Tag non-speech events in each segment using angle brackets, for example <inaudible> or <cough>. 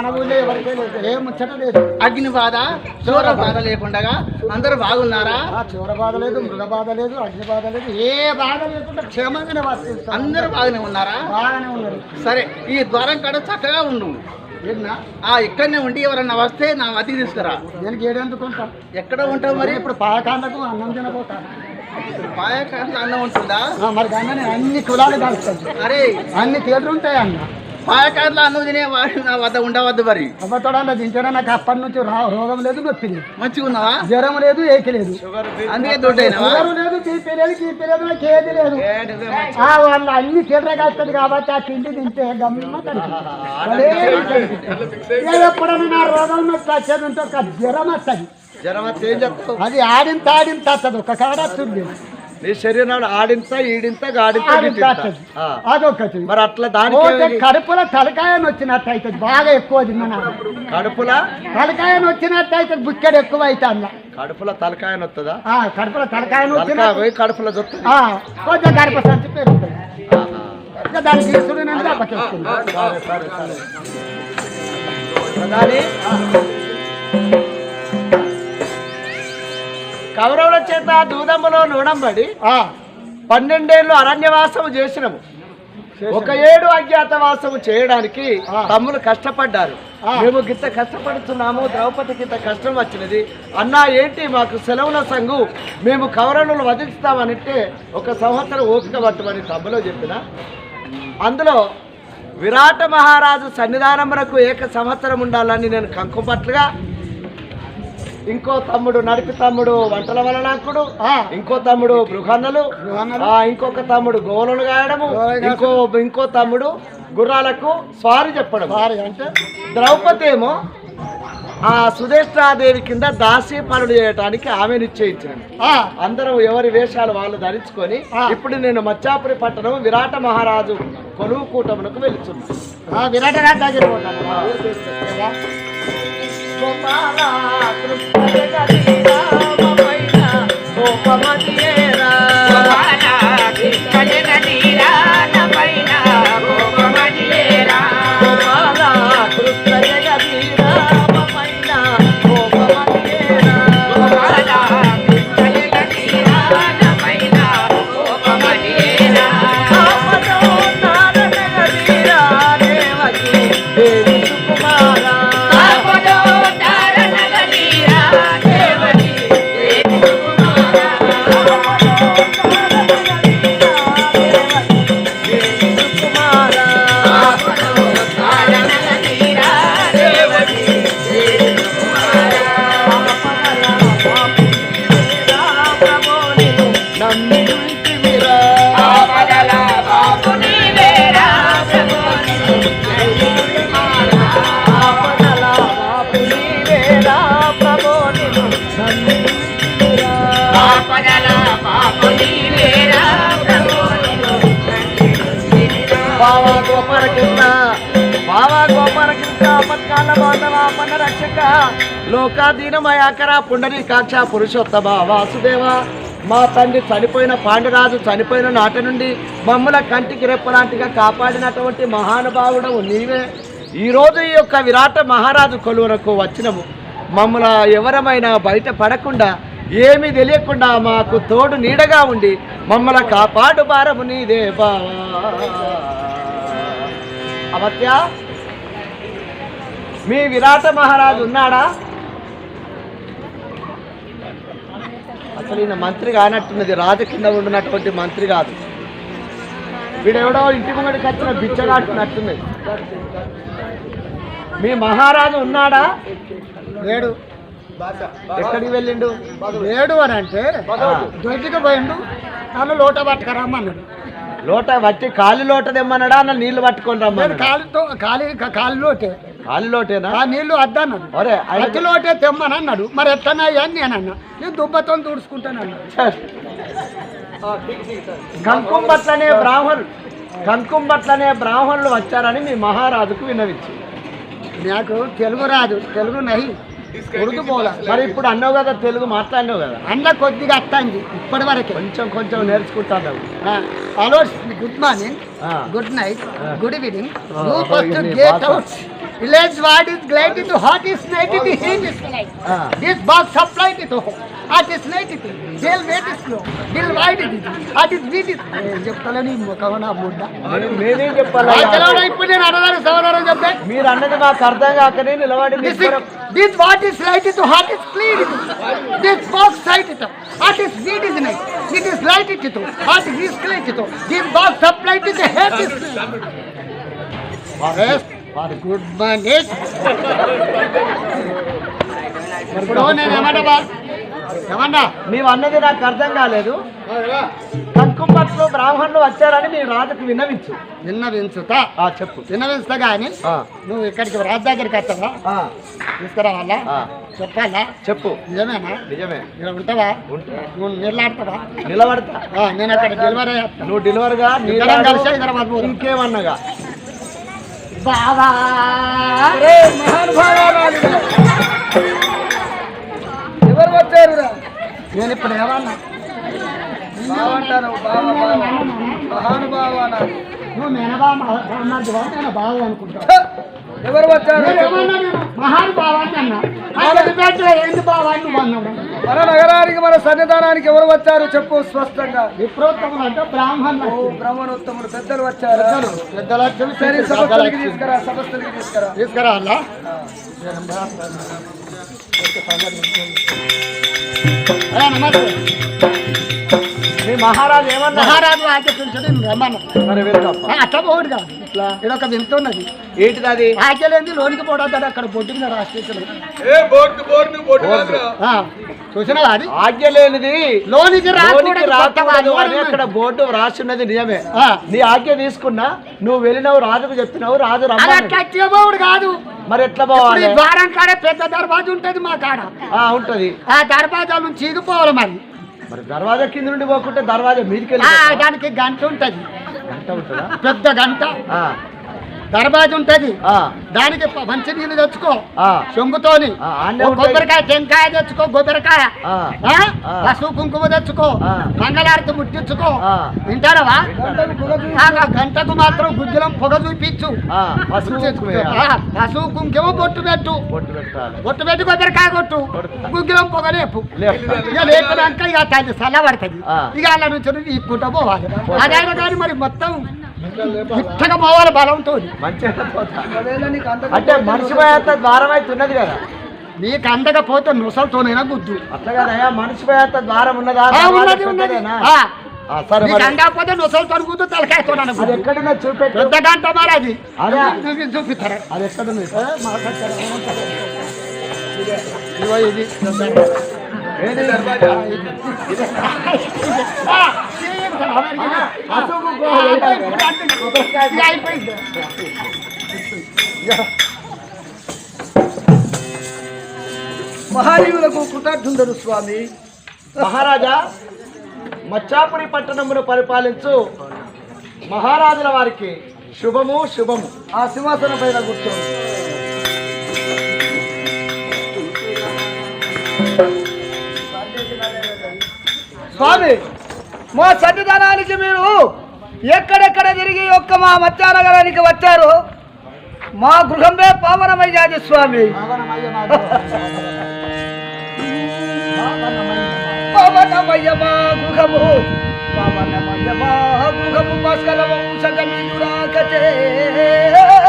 మన ఊళ్ళో ఎవరికే లేదు ఏ ముచ్చట లేదు అగ్ని బాధ చోర బాధ లేకుండా అందరూ బాగున్నారా? ఆ చివర బాధ లేదు మృగ బాధ లేదు అగ్ని బాధ లేదు ఏ బాధ లేకుండా క్షేమంగానే వర్తిస్తాం అందరూ బాగానే ఉన్నారా? బాగానే ఉన్నారు. సరే ఈ ద్వారం కాడ చక్కగా ఉండు. ఆ ఇక్కడనే ఉండి ఎవరన్నా వస్తే నా అతి తీసుకురా. దేనికి ఏడెందుకు ఉంటాం ఎక్కడ ఉంటావు మరి? ఇప్పుడు పాకాండకు అన్నం తినపోతాను పాయకాంత అన్నం ఉంటుందా? మరి అన్ని కులాలు కలుస్తాయి అరే. అన్ని తీర్లు ఉంటాయి అన్న పాయకాంతలో అన్నం తినే వాడు నా వద్ద ఉండవద్దు మరి. అవ్వతోడన్నా దించడం నాకు అప్పటి నుంచి రా రోగం లేదు నొప్పి లేదు. మంచిగా ఉన్నావా? జ్వరం లేదు ఏకి లేదు. అందుకే దొడ్డైనవా? షుగరు లేదు బీపీ లేదు కీపీ లేదు నాకు ఏది లేదు. ఆ వాళ్ళు అన్ని తీర్ర కాస్తుంది కాబట్టి ఆ తిండి తింటే గమ్మ ఎప్పుడన్నా నా రోగం నొప్పి వచ్చేది ఉంటే ఒక జ్వరం వస్తుంది. అది ఆడింత ఆడింత వస్తుంది ఒక కాడ వస్తుంది నీ శరీరం ఆడింత ఈడింత గాడింత. అదొకటి. మరి అట్లా దానికి కడుపులో తలకాయని వచ్చినట్టు అవుతుంది బాగా ఎక్కువ తిన్నా కడుపులా? తలకాయని వచ్చినట్టు అయితే బుక్కెడు ఎక్కువ అయితే అన్న కడుపులో తలకాయ వస్తుందా కడుపులో తలకాయ పోయి కడుపులో కొంచెం గర్భ సంచి పెరుగుతుంది ఇక దాని తీసుకుని నేను కౌరవుల చేత దూదములో నూనంబడి ఆ, పన్నెండేళ్ళు అరణ్యవాసము చేసినము. ఒక ఏడు అజ్ఞాతవాసము చేయడానికి. తమ్ములు కష్టపడ్డారు. మేము గిత్త కష్టపడుతున్నాము ద్రౌపదికి ఇంత కష్టం వచ్చినది. అన్నా ఏంటి మాకు సెలవుల సంగు మేము కౌరవులను వధిస్తామనంటే ఒక సంవత్సరం ఓపిక పట్టమని తమ్ములో చెప్పిన. అందులో విరాట మహారాజు సన్నిధానమునకు ఏక సంవత్సరం ఉండాలని నేను కంకుపట్లుగా ఇంకో తమ్ముడు నడిపి తమ్ముడు వంటల వలనాకుడు. ఇంకో తమ్ముడు బృహన్నలు. ఇంకొక తమ్ముడు గోలను గాయడము. ఇంకో ఇంకో తమ్ముడు గుర్రాలకు స్వారీ చెప్పడం అంటే? ద్రౌపది ఏమో ఆ సుధేష్టాదేవి కింద దాసీ పనులు చేయడానికి ఆమె నిశ్చయించాను. అందరూ ఎవరి వేషాలు వాళ్ళు ధరించుకొని. ఇప్పుడు నేను మచ్చాపురి పట్టణం విరాట మహారాజు కొలువు కూటమునకు వెళుతున్నాను. విరాట రాజు? గోపాల కృష్ణ జగదీరామమైన గోపమతి లోకాధీనమయాకర పుండరీకాక్ష పురుషోత్తమ వాసుదేవ. మా తండ్రి చనిపోయిన పాండురాజు చనిపోయిన నాట నుండి మమ్మల కంటికి రెప్పలాంటిగా కాపాడినటువంటి మహానుభావుడవు నీవే. ఈరోజు ఈ యొక్క విరాట మహారాజు కొలువునకు వచ్చినము మమ్మల ఎవరమైనా బయట పడకుండా ఏమీ తెలియకుండా మాకు తోడు నీడగా ఉండి మమ్మల కాపాడు భారము నీదే బావా. అమత్య మీ విరాట మహారాజు ఉన్నాడా? అసలు ఈయన మంత్రి కానట్టున్నది రాజు కింద ఉండినటువంటి మంత్రి కాదు. వీడెవడో ఇంటి ముంగడికి వచ్చిన బిచ్చగాడుతున్నట్టున్నది మీ మహారాజు ఉన్నాడా? లేడు. ఎక్కడికి వెళ్ళిండు? లేడు అని అంటే దొడ్డికి పోయిండు నన్ను లోట పట్టుకరమ్మన్నాడు లోట వట్టి కాలి లోట తెమ్మన్నాడా? అన్న నీళ్ళు పట్టుకొని నేను రమ్మన్నాడా కాలితో కాలి కాలి లోటే. కాలి లోటేనా ఆ నీళ్ళు వద్దన్నాడు అరే తెమ్మని అన్నాడు మరి ఎట్టనయ్యా అని నేను అన్నా నేను దుబ్బతో తుడుచుకుంటాను కంకుంబట్లనే బ్రాహ్మణులు. కంకుంబట్లనే బ్రాహ్మణులు వచ్చారని మీ మహారాజుకు విన్నవించి. నాకు తెలుగు రాదు. తెలుగు నహి. ఉర్దూ పోలా మరి ఇప్పుడు అన్నావు కదా తెలుగు మాట్లాడినావు కదా. అందులో కొద్దిగా అత్తంది ఇప్పటి వరకే. కొంచెం కొంచెం నేర్చుకుంటాను. Hello good morning. Good night. Good evening. Get. Out. Village what is light it hot is night it heat is light ah. This box supply it hot is night it jail wait is low bill white it hot is wheat it చెప్తానని ముఖం నా ముడ్డ నే- నేనేం చెప్పాలి తెలవడా ఇప్పుడు నేను అన్నదాన్ని సమాధానం చెప్తే మీరు అన్నది మాకు అర్థం కాకనే నిలబడి This మీరు is this what is light it hot is clean it. This box light it hot is sweet is night. It is light it hot is clean it. This box supply it Good morning. ఇప్పుడు నేను ఏమంటా ఏమన్నా నీవు అన్నది నాకు అర్థం కాలేదు. కంకుపట్లు బ్రాహ్మణులు వచ్చారని మీ రాజుకు విన్నవించు. విన్నవించుతా? ఆ చెప్పు. విన్నవించుతా కానీ నువ్వు ఇక్కడికి రాజు దగ్గరికి వస్తావా? తీసుకురావాలా? చెప్పాలా? చెప్పు. నిజమేనా? నిజమే. ఇక్కడ ఉంటావా? ఉంటా. నువ్వు నిల్లాడతావా నిలబడతా. నేను అక్కడ డెలివరీ నువ్వు డెలివర్గా నీ ఇద్దరం రాజు కలిసి. ఇంకేమన్నగా? బావా. ఎవరు వచ్చారు నేను ఇప్పుడు ఏమన్నా బాగుంటాను బాగా మహానుభావ నువ్వు మేనబా బావ అనుకుంటా. ఎవరు వచ్చారు? మహానుభావాన్ని అన్నా ఏంటి మన నగరానికి మన సన్నిధానానికి ఎవరు వచ్చారు చెప్పు స్పష్టంగా. విప్రోత్తములు అంటే బ్రాహ్మణులు. ఓ బ్రహ్మణోత్తముడు పెద్దలు వచ్చారు? పెద్దలు సరే సభస్థలికి తీసుకురా సభస్థలికి తీసుకురా. తీసుకురా అలా నమస్తే. మీ మహారాజు ఏమన్నా మహారాజు ఆజ్ఞ పిలిచాడు రమ్మన్న సరే వెళ్దాం అట్లా పోడు కాదు. ఇట్లా? ఇక్కడ ఒక వింత ఉన్నది. ఏంటిది అది? ఆకలేంది లోనికి పోవడం అక్కడ బొడ్డు మీద రాష్ట్రీయ చూసినా అది? ఆజ్ఞ లేనిది లోనికి రాకూడదు. అని అక్కడ బోర్డు రాసిన్నది నిజమే. ఆ. నీ ఆజ్ఞ తీసుకున్నా నువ్వు వెళ్ళినావు రాజుకు చెప్పినావు రాజు వచ్చేవాడు కాదు. మరి ఎట్లా పోవాలి? ద్వారం కాడ పెద్ద దర్వాజా ఉంటది మా కాడ. ఆ, ఉంటది. ఆ దర్వాజా నుంచి చీగిపోవాలి మరి. మరి దర్వాజా కింద నుండి పోకుంటే దర్వాజా మీదకి దానికి గంట ఉంటది. గంట ఉంటుందా? పెద్ద గంట. ఆ, దర్వాజా ఉంటది. ఆ, దానికి మంచి నీళ్ళు తెచ్చుకో. ఆ, సొంగుతోని. కొబ్బరికాయ టెంకాయ తెచ్చుకో కొబ్బరికాయ. పసుపు కుంకుమ తెచ్చుకో. ఆ. మంగళారతి ముట్టించుకో. ఆ. వింటాడవా? గంటకు మాత్రం గుజ్జలం పొగ చూపించు. ఆ, పసుపు కుంకుమ. బొట్టు పెట్టు. బొట్టు పెట్టి కొబ్బరికాయ కొట్టు. గుగ్గిలం పొగ లేపు. ఇక లేపినాక ఇక తల్లి చల్లబడుతుంది. ఇక అలా నుంచి ఇప్పుకుంటూ పోవాలి. అదైనా కానీ మరి మొత్తం ఇట్టగా పోవాలి బలంతో అంటే మనిషి పోయేంత ద్వారం అయితే ఉన్నది కదా. నీకు అందకపోతే నొసలతోనైనా గుద్దు. అట్లా కదయా మనిషి పోయేంత ద్వారం ఉన్నదా ఉన్నది ఉన్నది. అందకపోతే నొసలతో గుద్దు తలకాయతో అది ఎక్కడున్నా చూపెట్టు. మరి అది. అదే. చూపి- చూపిస్తారా? అది? ఇదిగో ఇది మహాజీవులకు కృతజ్ఞుడు స్వామి. మహారాజా మచ్చాపురి పట్టణమును పరిపాలించు మహారాజుల వారికి శుభము శుభము. ఆ సింహాసనం పైన కూర్చోండి. స్వామి మా సన్నిధానానికి మీరు ఎక్కడెక్కడ తిరిగి ఒక్క మా మత్స్యానగరానికి వచ్చారు? మా గృహమే పావనమయ్యాది స్వామి. పవనమయ మా గృహము? పవనమయ మా గృహము భాస్కర వంశగమినురాకతే పవనమయ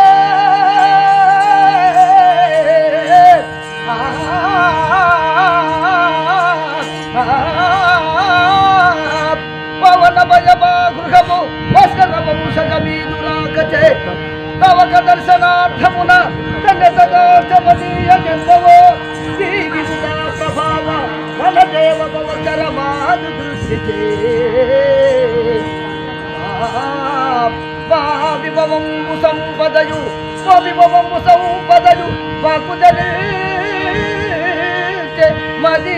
తవక దర్శనార్థమున ధన్యతగార్థమదీయ జన్మవో దీవిలా ప్రభావ వనదేవ భవకరమాను దృష్టితే విభవము సంపదయు స్వవిభవంబు సంపదయు వాకుదలి మదీ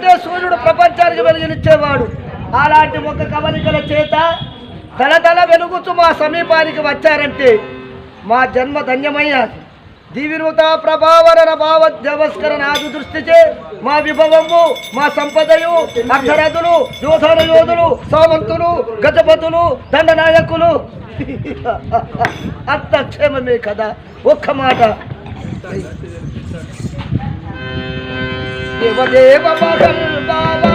అంటే సూర్యుడు ప్రపంచానికి వెలుగునిచ్చేవాడు. అలాంటి ఒక కవలికల చేత తలతల వెలుగుతూ మా సమీపానికి వచ్చారంటే మా జన్మ ధన్యమయ్యాది దివినూత ప్రభావరణ భావ దేవస్కర ఆది దృష్టిచే మా విభవము మా సంపదయు అక్షరథులు యోధన యోధులు సామంతులు గజపతులు దండనాయకులు. <laughs> అంత క్షేమమే కదా. ఒక్క మాట. దేవదేవ మగల్ బాబా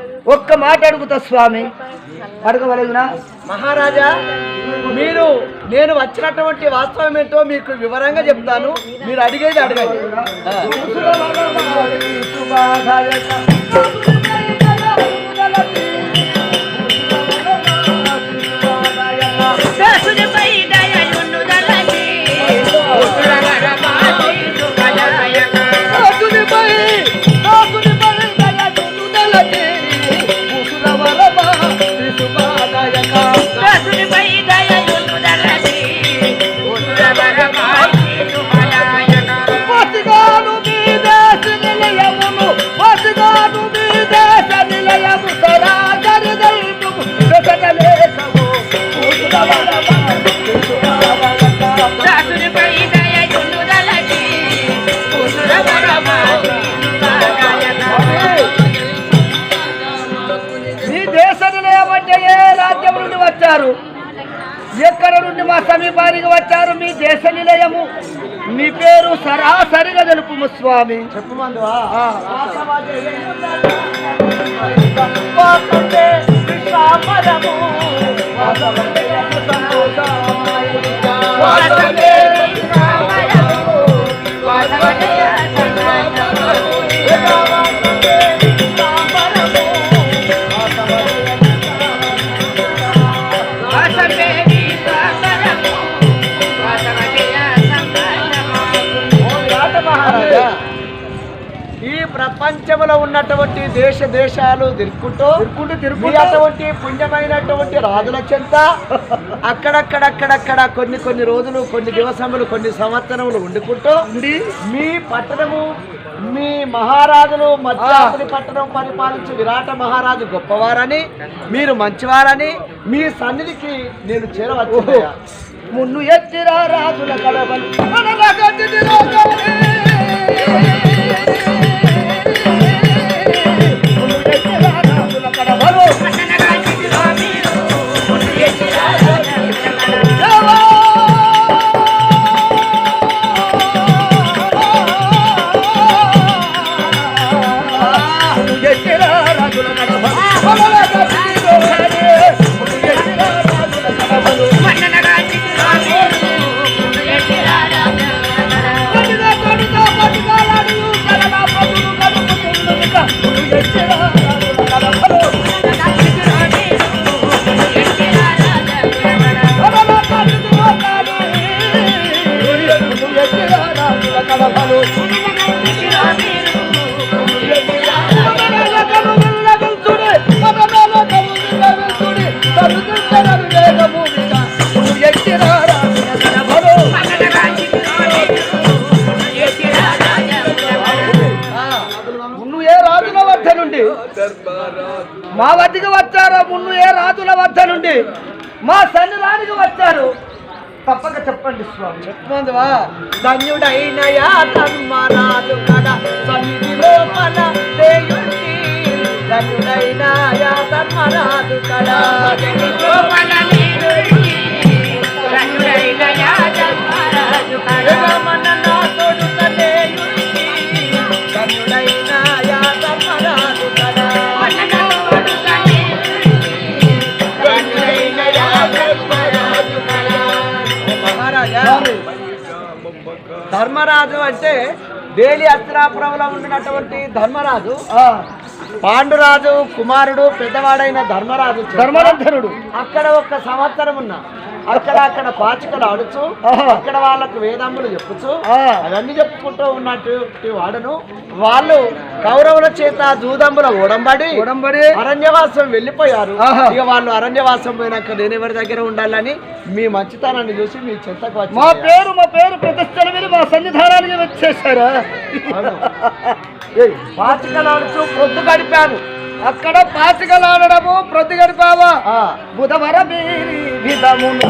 ఒక్క మాట అడుగుతా స్వామి. అడగవలగినా మహారాజా మీరు నేను వచ్చినటువంటి వాస్తవం ఏంటో మీకు వివరంగా చెప్తాను. మీరు అడిగేది అడగండి. సమీపానికి వచ్చారు మీ దేశ నిలయము. మీ పేరు సరాసరిగా తెలుపుము స్వామి. చెప్పుమందువా? ప్రపంచంలో ఉన్నటువంటి దేశ దేశాలు తిరుక్కుంటూ తిరుక్కుంటూ తిరుక్కుంటూ అటువంటి పుణ్యమైనటువంటి రాజుల చెంత అక్కడక్కడక్కడక్కడ కొన్ని కొన్ని రోజులు కొన్ని దివసములు కొన్ని సంవత్సరములు వండుకుంటూ మీ పట్టణము మీ మహారాజులు మధ్యాపురి పట్టణం పరిపాలించే విరాట మహారాజు గొప్పవారని మీరు మంచివారని మీ సన్నిధికి నేను చేరవచ్చు మున్ను ఎత్తిరా రాజుల కడవలు. కడపలు మా వద్దకు వచ్చారో మున్ను ఏ రాజుల వద్ద నుండి? మా సన్నిధానికి వచ్చారు. తప్పక చెప్పండి స్వామి. చెప్పమందువా ధన్యుడైన యా ధర్మరాజు కడ సన్నిధి లోపల దేయుండి ధన్యుడైన కడ లోపల వేలి అస్త్రాపురంలో ఉండినటువంటి ధర్మరాజు. పాండురాజు కుమారుడు పెద్దవాడైన ధర్మరాజు ధర్మరంధనుడు. అక్కడ ఒక సంవత్సరం ఉన్నా. అక్కడ అక్కడ పాచికలు ఆడుచు అక్కడ వాళ్ళకు వేదములు చెప్పుచు అవన్నీ చెప్పుకుంటూ ఉన్నటువంటి వాడను. వాళ్ళు కౌరవుల చేత జూదంబుల ఓడంబడి ఉడంబడి అరణ్యవాసం వెళ్ళిపోయారు. ఇక వాళ్ళు అరణ్యవాసం పోయినాక నేను ఎవరి దగ్గర ఉండాలని మీ మంచితనాన్ని చూసి మీ చెంతకు వచ్చి మా పేరు మా పేరు ప్రతిష్టల మీద మా సన్నిధానానికి వచ్చేసారా? పాచికలాడుచు పొద్దు గడిపాను. అక్కడ పాచికలాడడము ప్రతి గడిపావా ఆ, బుధవర విధమును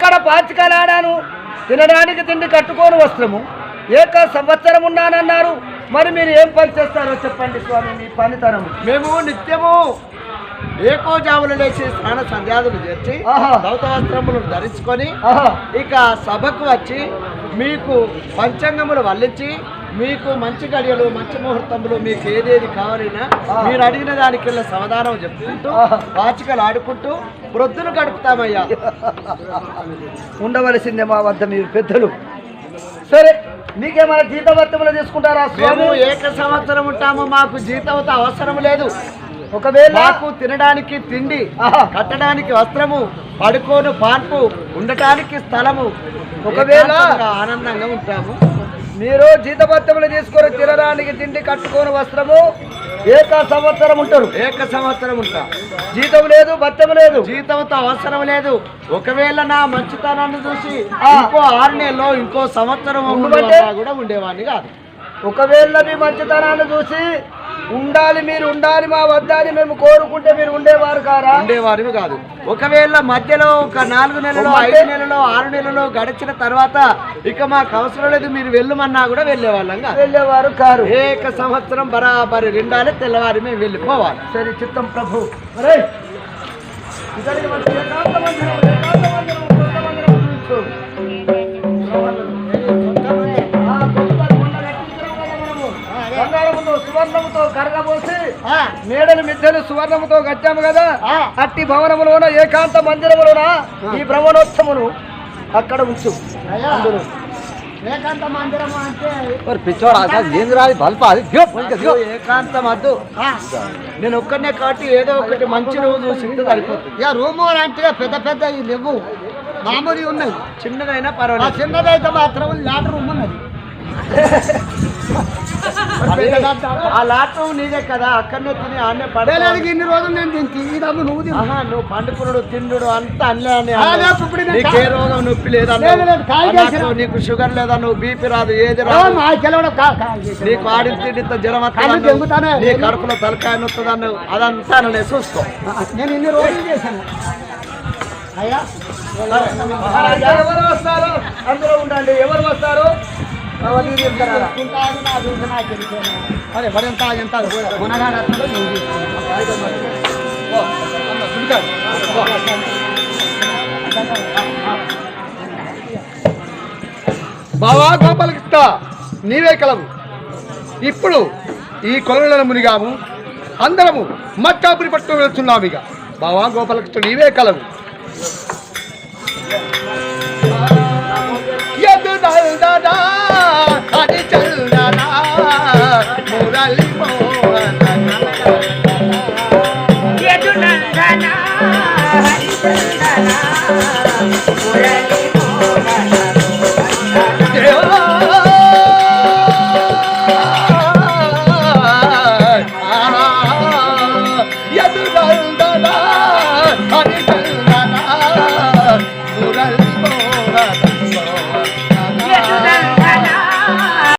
అక్కడ పాచికలాడాను. తినడానికి తిండి కట్టుకోని వస్త్రము ఏక సంవత్సరం ఉన్నానన్నారు. మరి మీరు ఏం పని చేస్తారో చెప్పండి స్వామి మీ పనితనము. మేము నిత్యము ఏకోజాములు లేచి స్నాన సంధ్యాదులు చేర్చి ఆహా. దౌత వస్త్రములు ధరించుకొని ఇక సభకు వచ్చి మీకు పంచాంగములు వల్లించి మీకు మంచి గడియలు మంచి ముహూర్తములు మీకు ఏదేది కావాలన్నా. మీరు అడిగిన దానికెళ్ళ సమాధానం చెప్పుకుంటూ ఆహా. పాచికలు ఆడుకుంటూ వృద్ధులు గడుపుతామయ్యా ఉండవలసిందే మా వద్ద మీరు పెద్దలు సరే మీకేమైనా జీతభత్యములు తీసుకుంటారా మేము ఏక సంవత్సరం ఉంటాము మాకు జీతంతో అవసరం లేదు ఒకవేళ మాకు తినడానికి తిండి. కట్టడానికి వస్త్రము పడుకోను పాన్పు ఉండటానికి స్థలము ఒకవేళ ఆనందంగా ఉంటాము మీరు జీతభత్యములు తీసుకొని తినడానికి తిండి కట్టుకొని వస్త్రము ఏక సంవత్సరం ఉంటారు. ఏక సంవత్సరం ఉంటాం. జీతం లేదు భత్యం లేదు. జీతంతో అవసరం లేదు. ఒకవేళ నా మంచితనాన్ని చూసి. ఇంకో ఆరు నెలలో ఇంకో సంవత్సరం కూడా ఉండేవాడిని కాదు. ఒకవేళ మీ మంచితనాన్ని చూసి ఉండాలి మీరు ఉండాలి మా వద్ద అని మేము కోరుకుంటే మీరు ఉండేవారు కారా? ఉండేవారివి కాదు. ఒకవేళ మధ్యలో ఒక నాలుగు నెలలో? ఐదు నెలలో ఆరు నెలలో గడిచిన తర్వాత ఇక మాకు అవసరం లేదు మీరు వెళ్ళమన్నా కూడా వెళ్ళేవాళ్ళం వెళ్ళేవారు కారు. ఏక సంవత్సరం బరాబరి రెండాలి తెల్లవారి మేము వెళ్ళిపోవాలి. సరే చిత్తం ప్రభు. సువర్ణముతో కరగబోసి మేడలు మిద్దెలు సువర్ణముతో కట్టాము కదా? అట్టి భవనములోన ఏకాంత మందిరములోన ఈ భ్రమణోత్సవమును అక్కడ ఉంచు. ఏకాంత మందిరము అంటే అయ్యో, ఏకాంతం వద్దు నేను ఒక్కనే కాబట్టి ఏదో ఒకటి మంచి రోజు చూసి ఇంటికి సరిపోతుంది. ఇక రూము అంటే పెద్ద పెద్ద లేవు. మామూలు ఉన్నాయి. చిన్నదైనా ఆ పర్వాలేదు చిన్నదైతే మాత్రం లాట్ రూమ్ ఉన్నది. ఆ లాటం నీదే కదా అక్కడనే తిని ఆడనే. పడేలానికి ఇన్ని రోజులు నేను నువ్వు తిను. నువ్వు పండుకున్నాడు తిండు అంతా అన్నీ నీకు ఏ రోగం నొప్పి లేదా. నీకు షుగర్ లేదా నువ్వు బీపీ రాదు ఏది రాదు. నీకు ఆడిన తిండితో జ్వరం. నీ కడుపులో తలకాయ అదంతా నేను చూసుకో. నేను ఇన్ని రోజులు చేశాను. అయ్యా. ఎవరు వస్తారు? అందులో ఉండండి. ఎవరు వస్తారు? అరే మరి ఎంత ఎంత? మునగాడు బావా గోపాలకృష్ణ నీవే కలవు. ఇప్పుడు ఈ కొలంలో మునిగాము. అందరము మట్టాపురి పట్టుకు వెళ్తున్నాము ఇక. బావా గోపాలకృష్ణ నీవే కలవు. యదు మురళి మోహన